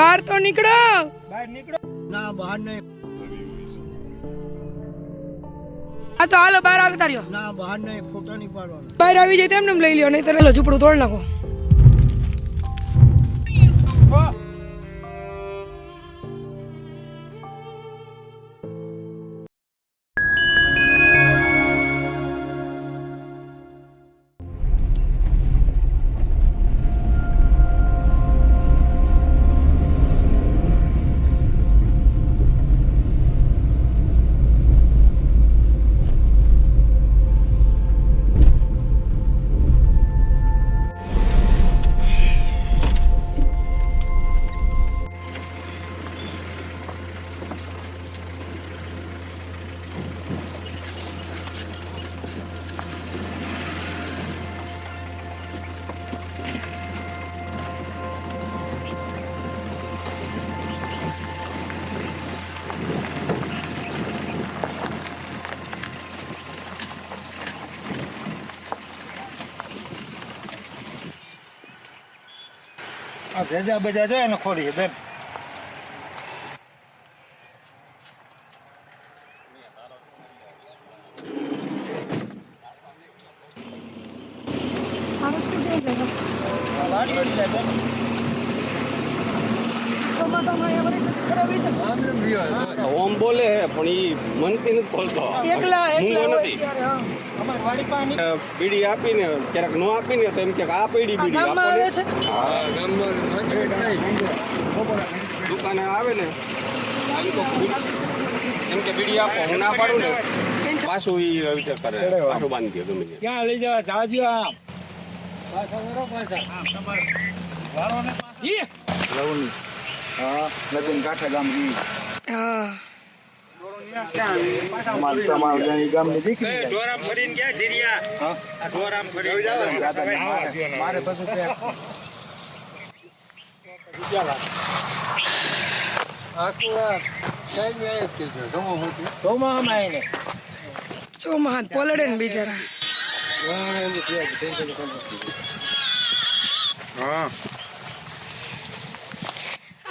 બહાર તો નીકળો. બહાર નીકળો ના બહાર નહીં. આ તો હાલો બહાર આવતા રહ્યો ના બહાર નહીં ફોટો નહીં પાડવાનો. બહાર આવી જાય તેમને લઈ લ્યો નહીં તો ઝૂપડું ઝૂંપડું તોડ નાખો. ભેજા બેજા જોઈએ ને ખોલીએ બેન. ઓમ બોલે હે પણ ઈ મનથી નથી બોલતો. એકલા એકલા મૂંગો નથી. બીડી આપીને ક્યારેક નો આપીને તો એમ કે આ પીડી બીડી આવે છે? દુકાને આવે ને. એમ કે બીડી આપો હું ના પાડું ને. પાછું ઈ આવી રીતે કરે. પાછું બાંધી દે ગમે ક્યાં લઈ જવા? જાજો આમ. હા એ ઢોરામ ફરીને ગયા જીરિયા આ ઢોરામ ફરી મારે ચોમાહાન પોલડે ને બિચારા.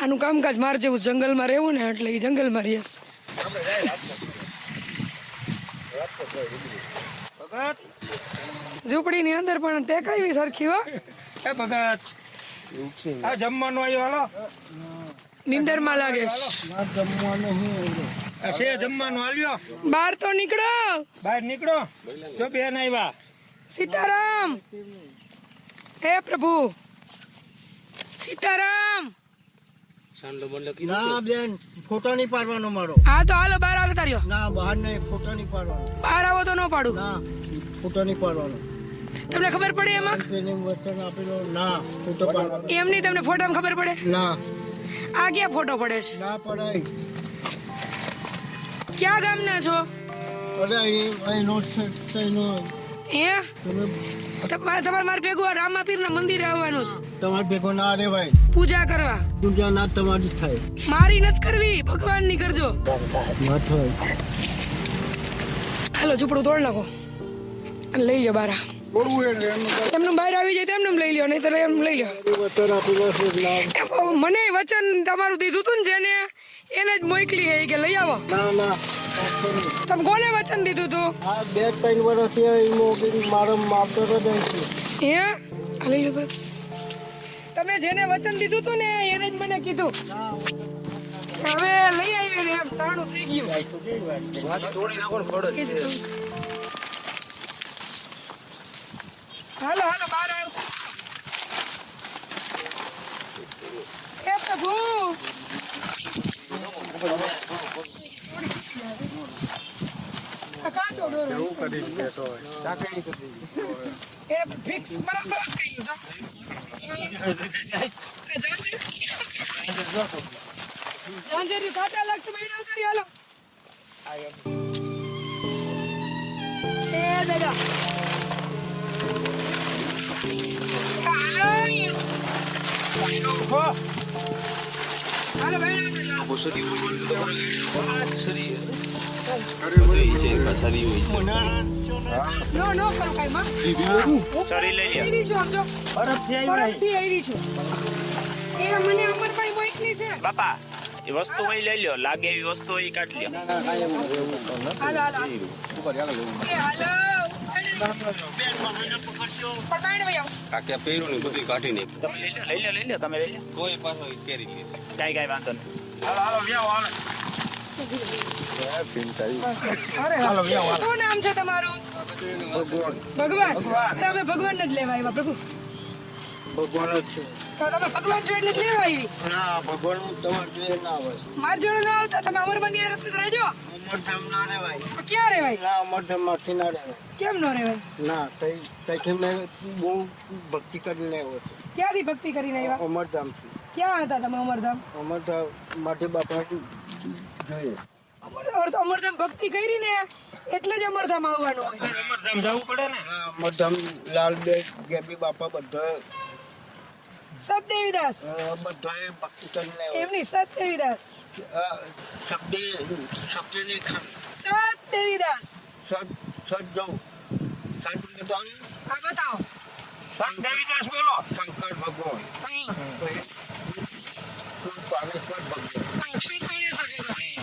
આનું કામકાજ માર જેવું જંગલમાં રહેવું ને એટલે એ જંગલમાં રહેશ ઝૂંપડી ની અંદર પણ તે કઈ સરખી હો. એ ભગત આ જમવાનું આવ્યો હાલો. નિંદરમાં લાગે છે. છે જમવાનું હાલ્યો બહાર તો નીકળો. બહાર નીકળો. જો બેન આવ્યા સીતારામ. હે પ્રભુ. સીતારામ. ના બેન ફોટો નહીં પાડવાનો મારો. હા તો હાલો બહાર આવે રહ્યો ના બહાર નહીં ફોટો નહીં પાડવાનો. બહાર આવો તો ન પાડું. ના ફોટો નહીં પાડવાનો. તમને ખબર પડે એમાં? પેલી વચન આપેલો ના ફોટો પાડવાનો. એમની તમને ફોટામાં ખબર પડે? ના. આ ક્યાં ફોટો પડે છે? ના પડાય. ક્યાં ગામના છો? અરે અહીં અહીં નોટ છે તમારે તમારે મારે ભેગું રામાપીર ના મંદિરે આવવાનું છે. તમારે ભેગો ના રેવાય પૂજા કરવા. પૂજા ના તમારી થાય. મારી નથી કરવી ભગવાનની કરજો. હાલો ઝૂંપડું તોડ નાખો. અને લઈ લો બારા. એમનું બહાર આવી જાય તેમને લઈ લ્યો નહીં તો એમ લઈ લ્યો. ના મને વચન તમારું દીધું હતું ને જેને એને જ મોકલી હે કે લઈ આવો. ના ના. તમે કોને વચન દીધું તું? આ બે ત્રણ વર્ષથી અહીં મારો માપતો તો જાય છે હે? આ લો તમે જેને વચન દીધું તું ને એને જ મને કીધું. હવે લઈ આવી ને એમ ટાણું થઈ ગયું. જ કહું. હાલો હાલો બહાર આવો એ પ્રભુ આ કાચો દોરો. એ ફિક્સ બરાબર સરસ કહ્યું જો જાંજેરી કાંટા લાગશે મહિના કરી હાલો એ દાદા હાલો હાલો ભાઈ નો નો કરું કાંઈ માં સરી લઈ લ્યો આવી છું આમ જો બરફથી આવ્યા પરમથી આવી છું એ મને અમરભાઈ બાપા એ વસ્તુ હોય લઈ લ્યો લાગે એવી વસ્તુ હોય ઈ કાઢ લ્યો હાલો હાલો હાલો. એ હાલો પટાઈને ભાઈ આવો. કાકે પહેર્યું ને બધું કાઢી નાખ્યું તમે લઈ લ્યો લઈ લ્યો લઈ લ્યો તમે લઈ લ્યો કોઈ પાછો પહેરી લીધું કાંઈ કાંઈ વાંધો નહીં હાલો હાલો વ્યાવ હાલો અરે વાહ. શું નામ છે તમારું? ના અમરધામ અમરધામમાંથી કેમ ન રહેવાય ના મેં બહુ ભક્તિ કરીને આવ્યો છું ક્યાંથી ભક્તિ કરીને આવ્યા? અમરધામથી ક્યાં હતા તમે અમરધામ? અમરધામ માટે બાપા જોઈએ. અમરધામ ભક્તિ કરી ને એટલે જ અમરધામ આવવાનું હોય. અમરધામ જવું પડે ને? અમરધામ લાલ બે ગેબી બાપા બધા સતદેવીદાસ. બધો ભક્તિ કરીને એમની સતદેવીદાસ. શબ્દે શબ્દને સતદેવીદાસ. સત સત જવું સદ મેદાન હા બતાવો. સતદેવીદાસ બોલો. શંકર ભગવાન. અહીં. પારેશ્વર ભગવાન. શ્રી કૈલાસ ભગવાન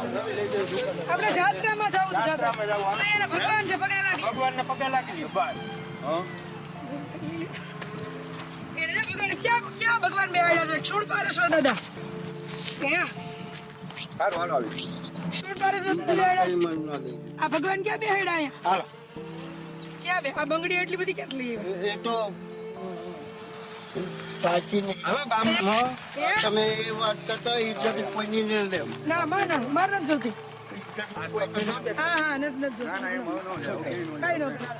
આપણે જાત્રામાં જવું છે જાત્રા. અહીંયા ભગવાન છે પગે લાગી ભગવાનને પગે લાગી દો ભગવાન ક્યાં ક્યાં ભગવાન બેહાડ્યા છે? છોડ દાદા. ક્યાં સારું હાલો આવી છોડ પારેશ્વર દાદા આ ભગવાન ક્યાં બેહાડ્યા અહીંયા? હાલો. ક્યાં બે? આ બંગડી એટલી બધી કેટલી એ તો સાચી નહીં હવે ગામમાં તમે એ વાત કરતા ઇજ્જત કોઈની નહીં લે. ના માર ના નથી જોતી. હા હા નથી નથી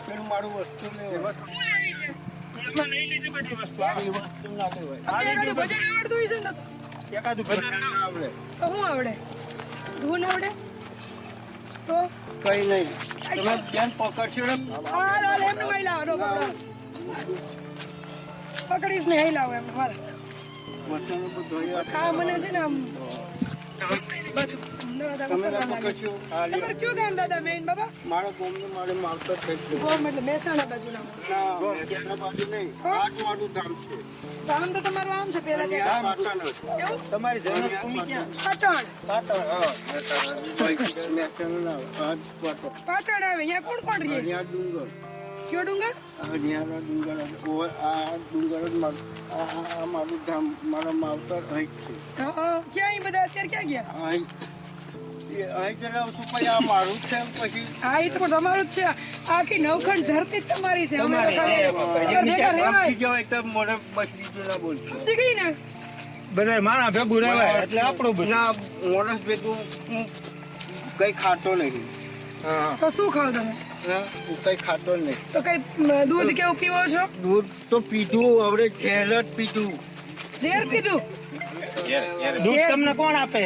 જોતી મારું વસ્તુ આવડે. તો શું આવડે? ધૂન આવડે? તો? કઈ નહીં. તમે ધ્યાન પકડશો ને. હા એમને લાવો પકડો પકડીશ ને હઈ લાવો એમ મારા. હા મને છે ને આમ બાજુ પાટણ આવે. અહીંયા કોણ કોણ રહે? અહીંયા ડુંગર. કયો ડુંગર? અહીંયાના ડુંગર આ ડુંગર જ આ મારું ધામ મારા માવતર અહીં છે. ક્યાં અહીં બધા અત્યારે ક્યાં ગયા? અહીં એ મારું જ છે પછી? હા એ તો પણ તમારું જ છે. આખી નવખંડ ધરતી જ તમારી છે. અમે તો ખાલી ઘર ભેગા બધા મારા રહેવાય એટલે આપણું ના માણસ ભેગું હું કઈ ખાતો નહીં. તો શું ખાવ તમે? કઈ ખાતો નહીં તો કઈ દૂધ કેવું પીવો છો? દૂધ તો પીધું હવે ઝેર જ પીધું. ઝેર પીધું? દૂધ તમને કોણ આપે?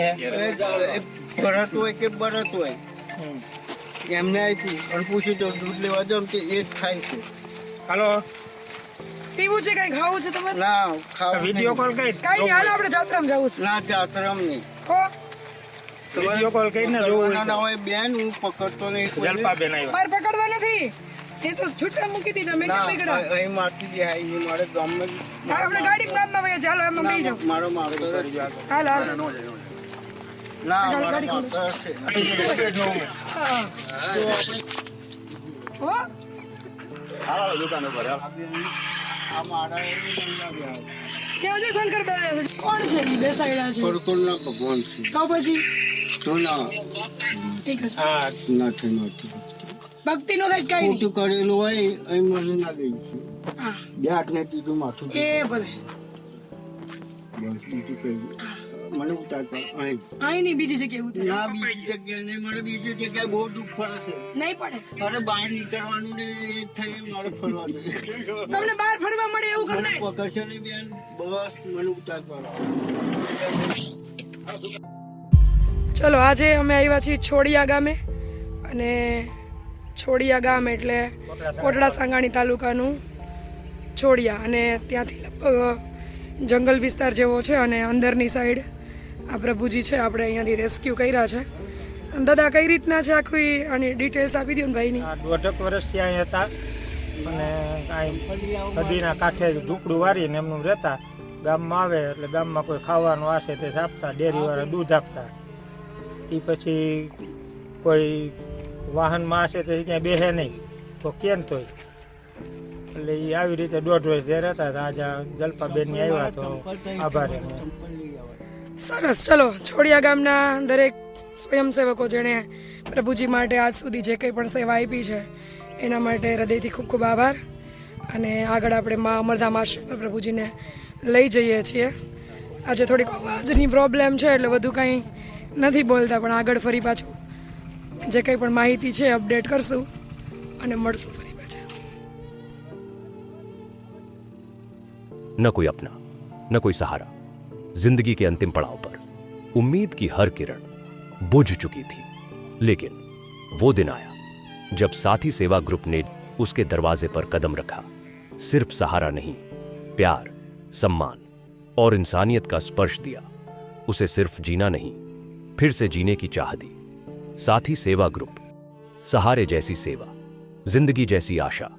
ભરત હોય કે બરત હોય. એમને આપ્યું પણ પૂછ્યું તો દૂધ લેવા જાઉં કે એ જ ખાય છે. હાલો. પીવું છે કઈ? ખાવું છે તમારે? ના ખાવ વીડિયો કોલ કઈ? કઈ હાલો આપણે જાત્રામાં જવું છે. ના જાતરમ નહીં. વીડિયો કોલ કરીને જોવું ના હોય બેન હું પકડતો નહીં કોઈને. જલપાબેન આવ્યા. મારે પકડવા નથી. એ તો છૂટા મૂકી દીધા મેં કેમ પકડા અહીં મારતી દેહાય નહીં મારે ગામમાં આપણે ગાડી ગામમાં વયા છે. હાલો એમાં બેસી જાઓ. મારો માવતર જ છે. હાલો હાલો. ના ગાડી- મારો ગાડી માવતર છે. હા. તો આપણે હો. હાલો દુકાન ઉપર આ મારા એવી નહીં લાગે ત્યાં જો શંકર દાદા કોણ છે? બેસાડ્યા છે. પરકોલના ભગવાન છે. તો પછી? નથી નથી. ભક્તિ નો થાય કઈ ખોટું કરેલું હોય અહીં મને ના માથું એ ભલે કઈ. મને ઉતાર અહીં. અહીં નહીં બીજી જગ્યાએ ઉતરે. ના બીજી જગ્યાએ નહીં મને બીજી જગ્યાએ બહુ દુઃખ પડે છે. નહીં પડે. અરે બહાર નીકળવાનું ને એ થઈ મારે ફરવાનું તમને બહાર ફરવા મળે એવું કરી દઈશ. નહીં બેન? બસ મને ઉતાર કરો ચલો, આજે અમે આવ્યા છીએ છોડિયા ગામે અને છોડિયા ગામ એટલે કોટડા સાંગાણી તાલુકાનું છોડિયા અને ત્યાંથી લગભગ જંગલ વિસ્તાર જેવો છે અને અંદરની સાઈડ આ પ્રભુજી છે, આપણે અહીંયાથી રેસ્ક્યુ કર્યા છે. દાદા, કઈ રીતના છે આખી આની ડિટેલ્સ આપી દો ને ભાઈની? દોઢક વર્ષથી અહીં હતા અને નદીના કાંઠે ઝૂંપડું વારીને એમનું રહેતા. ગામમાં આવે એટલે ગામમાં કોઈ ખાવાનું આશે તે આપતા, ડેરીવાળા દૂધ આપતા. તે પછી કોઈ વાહનમાં હશે તે ક્યાંય બેસે નહીં. તો કેમ તોય એટલે એ આવી રીતે દોઢ વર્ષ જે રહેતા હતા. આજે જલપાબેન આવ્યા તો આભાર સરસ ચલો છોડિયા ગામના દરેક સ્વયંસેવકો જેણે પ્રભુજી માટે આજ સુધી જે કંઈ પણ સેવા આપી છે એના માટે હૃદયથી ખૂબ ખૂબ આભાર. અને આગળ આપણે મા અમરધામ આશ્રમ પર પ્રભુજીને લઈ જઈએ છીએ. આજે થોડીક અવાજની પ્રોબ્લેમ છે એટલે બધું કંઈ નથી બોલતા પણ આગળ ફરી પાછું જે કંઈ પણ માહિતી છે અપડેટ કરશું અને મળશું ફરી પાછા न कोई अपना न कोई सहारा जिंदगी के अंतिम पड़ाव पर उम्मीद की हर किरण बुझ चुकी थी लेकिन वो दिन आया जब साथी सेवा ग्रुप ने उसके दरवाजे पर कदम रखा सिर्फ सहारा नहीं प्यार सम्मान और इंसानियत का स्पर्श दिया उसे सिर्फ जीना नहीं फिर से जीने की चाह दी साथी सेवा ग्रुप सहारे जैसी सेवा जिंदगी जैसी आशा